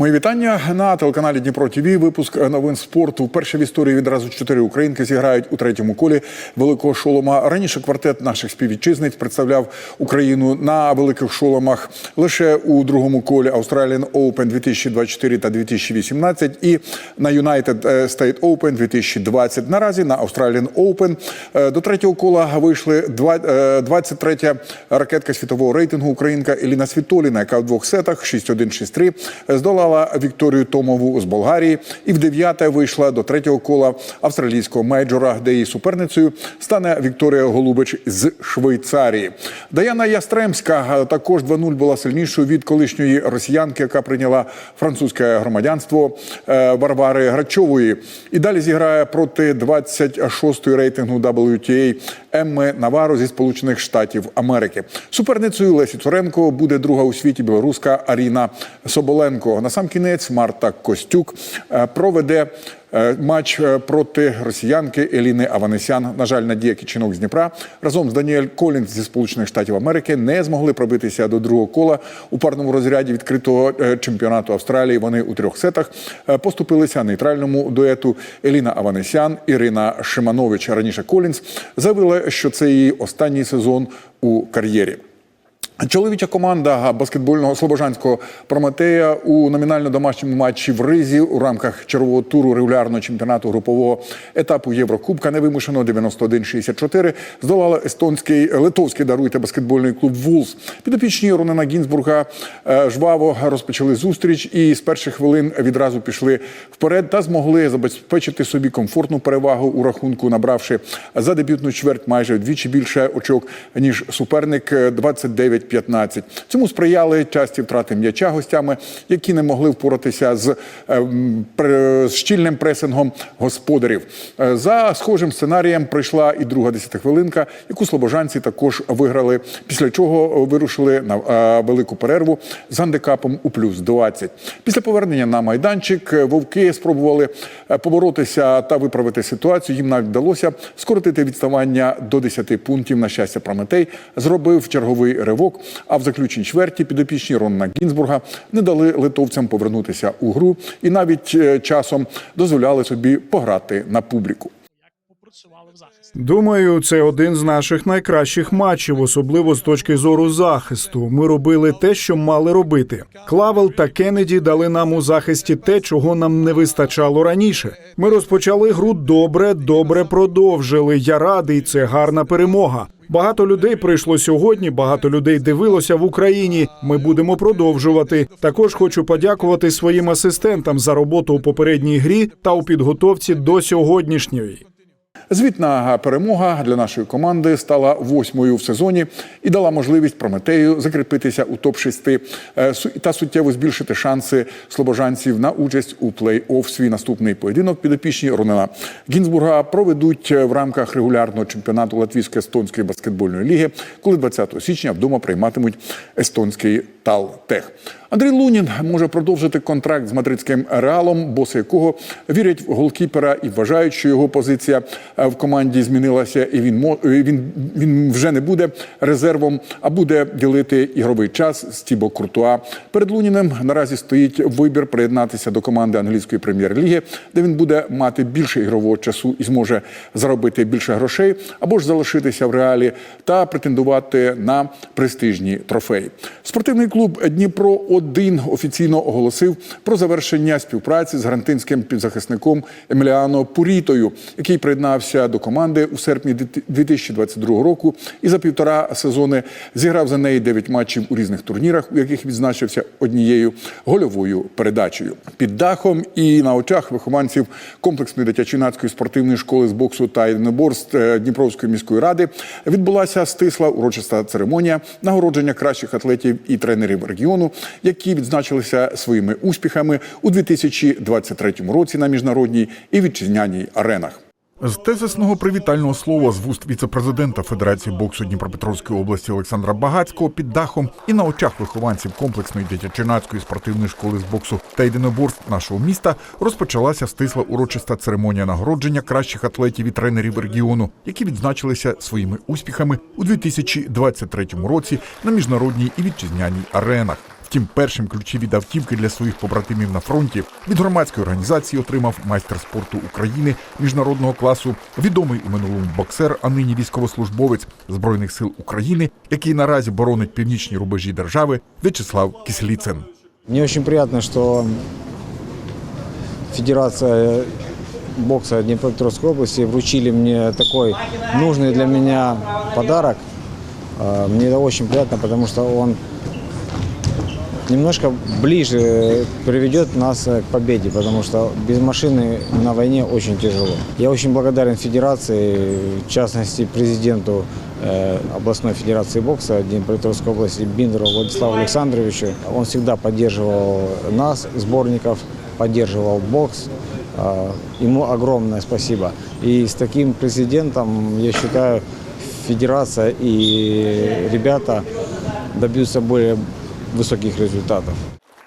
Мої вітання на телеканалі Дніпро ТВ. Випуск новин спорту. Вперше в історії відразу чотири українки зіграють у третьому колі великого шолома. Раніше квартет наших співвітчизниць представляв Україну на великих шоломах лише у другому колі Australian Open 2024 та 2018 і на United State Open 2020. Наразі на Australian Open е, до третього кола вийшли два- е, 23-я ракетка світового рейтингу українка Еліна Світоліна, яка в двох сетах 6-1-6-3 здолала Вікторію Томову з Болгарії і в дев'яте вийшла до третього кола австралійського мейджора, де її суперницею стане Вікторія Голубич з Швейцарії. Даяна Ястремська також 2-0 була сильнішою від колишньої росіянки, яка прийняла французьке громадянство е, Варвари Грачової. І далі зіграє проти 26-ї рейтингу WTA Емми Наваро зі Сполучених Штатів Америки. Суперницею Лесі Цуренко буде друга у світі білоруска Аріна Соболенко. Сам кінець Марта Костюк е, проведе е, матч е, проти росіянки Еліни Аванесян. На жаль, Надія Кічинок з Дніпра разом з Даніель Колінс зі Сполучених Штатів Америки не змогли пробитися до другого кола у парному розряді відкритого чемпіонату Австралії. Вони у трьох сетах поступилися нейтральному дуету Еліна Аванесян, Ірина Шиманович. Раніше Колінс заявила, що це її останній сезон у кар'єрі. Чоловіча команда баскетбольного слобожанського прометея у номінально домашньому матчі в Ризі у рамках чергового туру регулярного чемпіонату групового етапу Єврокубка невимушено 91-64 здолала естонський литовський даруйте баскетбольний клуб Вулс. Підопічні Ронена Гінзбурга е, жваво розпочали зустріч і з перших хвилин відразу пішли вперед та змогли забезпечити собі комфортну перевагу у рахунку, набравши за дебютну чверть майже вдвічі більше очок ніж суперник е, 29 10-15. Цьому сприяли часті втрати м'яча гостями, які не могли впоратися з, ем, з щільним пресингом господарів. Е, за схожим сценарієм прийшла і друга десятихвилинка, яку слобожанці також виграли. Після чого вирушили на е, велику перерву з гандикапом у плюс 20. Після повернення на майданчик е, вовки спробували поборотися та виправити ситуацію. Їм навіть вдалося скоротити відставання до 10 пунктів. На щастя, прометей зробив черговий ривок. А в заключній чверті підопічні Ронна Гінзбурга не дали литовцям повернутися у гру і навіть е, часом дозволяли собі пограти на публіку. Думаю, це один з наших найкращих матчів, особливо з точки зору захисту. Ми робили те, що мали робити. Клавел та Кеннеді дали нам у захисті те, чого нам не вистачало раніше. Ми розпочали гру добре, добре продовжили. Я радий, це гарна перемога. Багато людей прийшло сьогодні. Багато людей дивилося в Україні. Ми будемо продовжувати. Також хочу подякувати своїм асистентам за роботу у попередній грі та у підготовці до сьогоднішньої. Звітна перемога для нашої команди стала восьмою в сезоні і дала можливість Прометею закріпитися у топ 6 та суттєво збільшити шанси слобожанців на участь у плей-офф. Свій наступний поєдинок підопічні Ронена Гінзбурга проведуть в рамках регулярного чемпіонату Латвійсько-естонської баскетбольної ліги, коли 20 січня вдома прийматимуть естонський Талтех. Андрій Лунін може продовжити контракт з мадридським реалом, боси якого вірять в голкіпера і вважають, що його позиція е, в команді змінилася, і він е, він, він вже не буде резервом, а буде ділити ігровий час з Тібо Куртуа. Перед Луніним наразі стоїть вибір приєднатися до команди англійської прем'єр-ліги, де він буде мати більше ігрового часу і зможе заробити більше грошей, або ж залишитися в реалі та претендувати на престижні трофеї. Спортивний клуб Дніпро 1 офіційно оголосив про завершення співпраці з грантинським півзахисником Еміліано Пурітою, який приєднався до команди у серпні 2022 року і за півтора сезони зіграв за неї 9 матчів у різних турнірах, у яких відзначився однією гольовою передачею. Під дахом і на очах вихованців комплексної дитячо-юнацької спортивної школи з боксу та єдиноборств е, Дніпровської міської ради відбулася стисла урочиста церемонія нагородження кращих атлетів і тренерів регіону, які відзначилися своїми успіхами у 2023 році на міжнародній і вітчизняній аренах. З тезисного привітального слова з вуст віце-президента Федерації боксу Дніпропетровської області Олександра Багацького під дахом і на очах вихованців комплексної дитячо-юнацької спортивної школи з боксу та єдиноборств нашого міста розпочалася стисла урочиста церемонія нагородження кращих атлетів і тренерів регіону, які відзначилися своїми успіхами у 2023 році на міжнародній і вітчизняній аренах. Втім, першим ключі від автівки для своїх побратимів на фронті від громадської організації отримав майстер спорту України міжнародного класу, відомий у минулому боксер, а нині військовослужбовець збройних сил України, який наразі боронить північні рубежі держави В'ячеслав Кисліцин. Мне очень приятно, что Федерация бокса Днепропетровской области вручили мне такой нужный для меня подарок. А, Мне это очень приятно, потому что он немножко ближе приведет нас э, к победе, потому что без машины на войне очень тяжело. Я очень благодарен Федерации, в частности президенту э, областной федерации бокса Днепропетровской области Биндеру Владиславу Александровичу. Он всегда поддерживал нас, сборников, поддерживал бокс. А, Ему огромное спасибо. И с таким президентом, я считаю, федерация и ребята добьются более высоких результатов.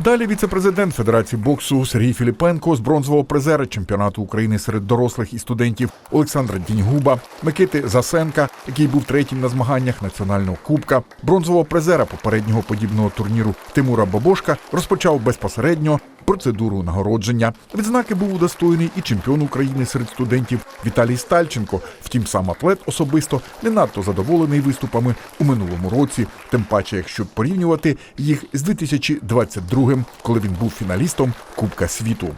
Далі віце-президент Федерації боксу Сергій Філіпенко з бронзового призера чемпіонату України серед дорослих і студентів Олександра Діньгуба, Микити Засенка, який був третім на змаганнях національного кубка, бронзового призера попереднього подібного турніру Тимура Бабошка розпочав безпосередньо процедуру нагородження. Відзнаки був удостоєний і чемпіон України серед студентів Віталій Стальченко. Втім, сам атлет особисто не надто задоволений виступами у минулому році, тим паче, якщо порівнювати їх з 2022, коли він був фіналістом Кубка світу.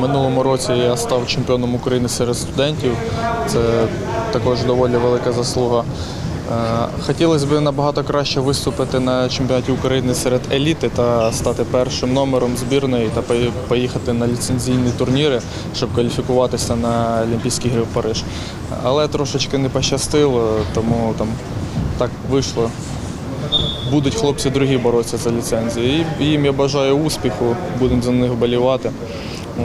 Минулому році я став чемпіоном України серед студентів. Це також доволі велика заслуга. Е, Хотілося б набагато краще виступити на чемпіонаті України серед еліти та стати першим номером збірної та поїхати на ліцензійні турніри, щоб кваліфікуватися на Олімпійські ігри в Париж. Але трошечки не пощастило, тому там так вийшло. Будуть хлопці другі боротися за ліцензію. І їм я бажаю успіху, будемо за них вболівати.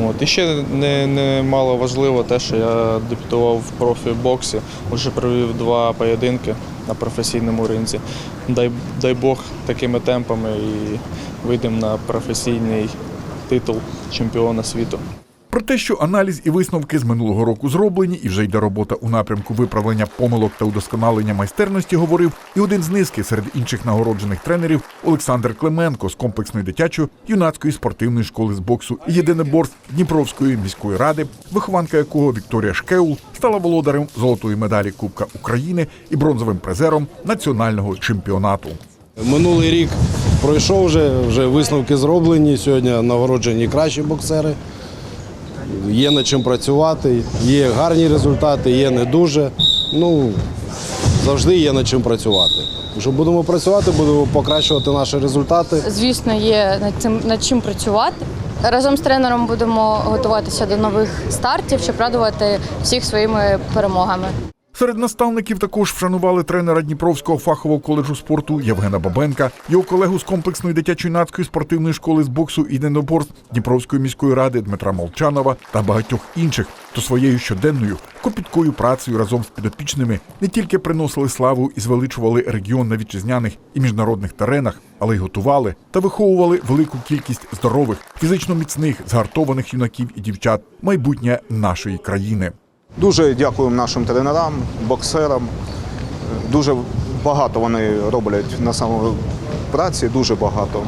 От. І ще не, не мало важливо те, що я дебютував в профі-боксі, вже провів два поєдинки на професійному ринзі. Дай, дай Бог такими темпами і вийдемо на професійний титул чемпіона світу. Про те, що аналіз і висновки з минулого року зроблені, і вже йде робота у напрямку виправлення помилок та удосконалення майстерності, говорив і один з низки серед інших нагороджених тренерів Олександр Клименко з комплексної дитячої юнацької спортивної школи з боксу і єдиноборств Дніпровської міської ради, вихованка якого Вікторія Шкеул стала володарем золотої медалі Кубка України і бронзовим призером національного чемпіонату. Минулий рік пройшов вже, вже висновки зроблені. Сьогодні нагороджені кращі боксери. Є над чим працювати, є гарні результати, є не дуже. Ну, завжди є над чим працювати. Якщо будемо працювати, будемо покращувати наші результати. Звісно, є над цим над чим працювати. Разом з тренером будемо готуватися до нових стартів, щоб радувати всіх своїми перемогами. Серед наставників також вшанували тренера Дніпровського фахового коледжу спорту Євгена Бабенка, його колегу з комплексної дитячо-юнацької спортивної школи з боксу і єдиноборств Дніпровської міської ради Дмитра Молчанова та багатьох інших, хто своєю щоденною копіткою працею разом з підопічними не тільки приносили славу і звеличували регіон на вітчизняних і міжнародних теренах, але й готували та виховували велику кількість здорових, фізично міцних, згартованих юнаків і дівчат майбутнє нашої країни. Дуже дякуємо нашим тренерам, боксерам. Дуже багато вони роблять на самому праці, дуже багато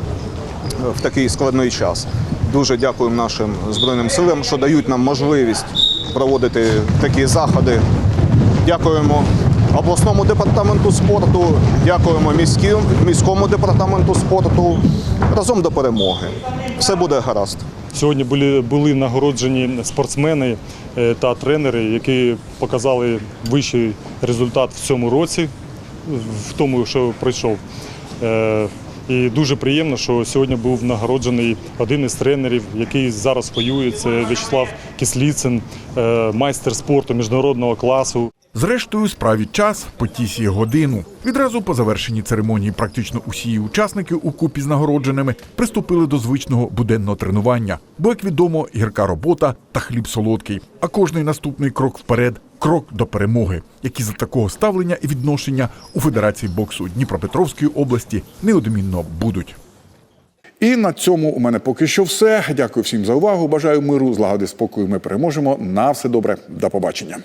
в такий складний час. Дуже дякуємо нашим Збройним силам, що дають нам можливість проводити такі заходи. Дякуємо обласному департаменту спорту, дякуємо міському департаменту спорту. Разом до перемоги. Все буде гаразд. Сьогодні були, були нагороджені спортсмени е, та тренери, які показали вищий результат в цьому році, в тому, що пройшов. Е, І дуже приємно, що сьогодні був нагороджений один із тренерів, який зараз воює. Це В'ячеслав Кисліцин, е, майстер спорту міжнародного класу. Зрештою, справі час потісіє годину. Відразу по завершенні церемонії практично усі учасники у купі з нагородженими приступили до звичного буденного тренування. Бо, як відомо, гірка робота та хліб солодкий. А кожний наступний крок вперед крок до перемоги, які за такого ставлення і відношення у Федерації боксу Дніпропетровської області неодмінно будуть. І на цьому у мене поки що все. Дякую всім за увагу. Бажаю миру, злагоди, спокою. Ми переможемо. На все добре. До побачення.